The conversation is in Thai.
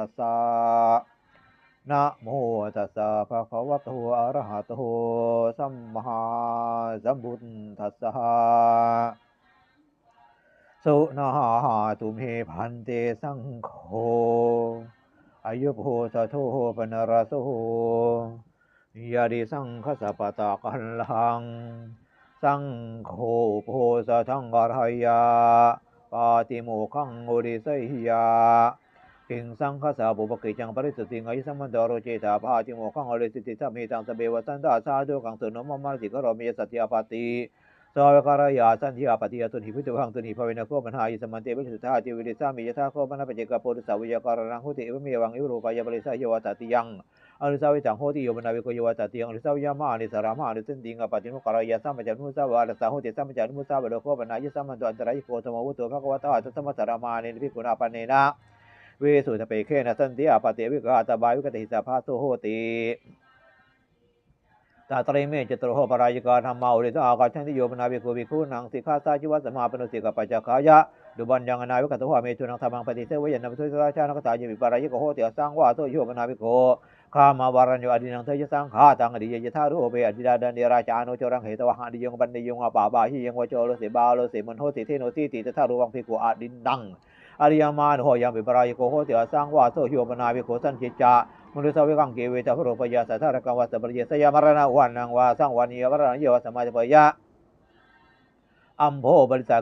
ทัสสะนะโมตัสสะภะคะวะโตอะระหะโตสัมมาสัมพุทธัสสะสุนาหาตุเมพันเตสังโฆอายุโพสะโทปนรสโหยาดิสังคสะปะตะกันลัง สังโฆโพสะทังกรายาปาติโมขังโอริสยา หิงสังคสาบุปกิจังปริสุทธิงอายุสัมมันตโรเจตาภาติโมขังอริสิทธิสัมมิตังสเบวสันตาสาธุกังสุนมมารติกรมิยสัตยาปาติสาวกรายาสันทิยาปฏิยตุนิพิตุหังตุนิภเวนโคมหายิสมันเตวิสุทธาติวิริสามิยทาโคมนะปัจเจกปุริสาวิยการนังหุติเอวเมวังอิรูปายบริสายวัตติยังอนุสาวิจังโหติโยมนาวิโกโยวาตติยังอนุสาวิยามาอนิสารามาอนุสันติงอปฏินุกรายาสัมปจันมุสาวาลสาโหติสัมปจันมุสาวะโลโคปนายสัมมันตุอันตรายโกธรรมวุตโตภะคะวะตาสัมมาสสารามาเนพิกุณาปเนนะ วสุทเปเคนะสันติอาปติวิกาตบายวิกติสาภาโสโหติตาตริเมจตโรโหปรายกาธรรมาอุริสอากาชันติโยมนาวิโกวิคูนังสิกขาสาจิวัสมาปนุสิกปัจจคายะดุบันยังนาวิกตโหเมตุนังธรรมังปฏิเสวยันนพุทธราชานกตาจิวิปรายกโหติอสังวาโตโยมนาวิโกข้ามาวารัญโยอดินังเทยสังขาตังอดิยยธารูเปอดิดาดันเดราชาโนจรังเหตวะหันดิยงบันดิยงอาปาบาหิยังวโจโลเสบาโลเสมันโหติเทโนติติตถารูวังพิโกอาดินดัง อริยมานโหยังปิปรายโกโหติอสังวาโสโยปนาวิโกสันจิจามนุสาวิกังเกเวตาพโรปยาสัทธารกังวัสปริยสยามรณะวันนังวาสังวานียวรณะเยวสมาจปยะอัมโพบริสา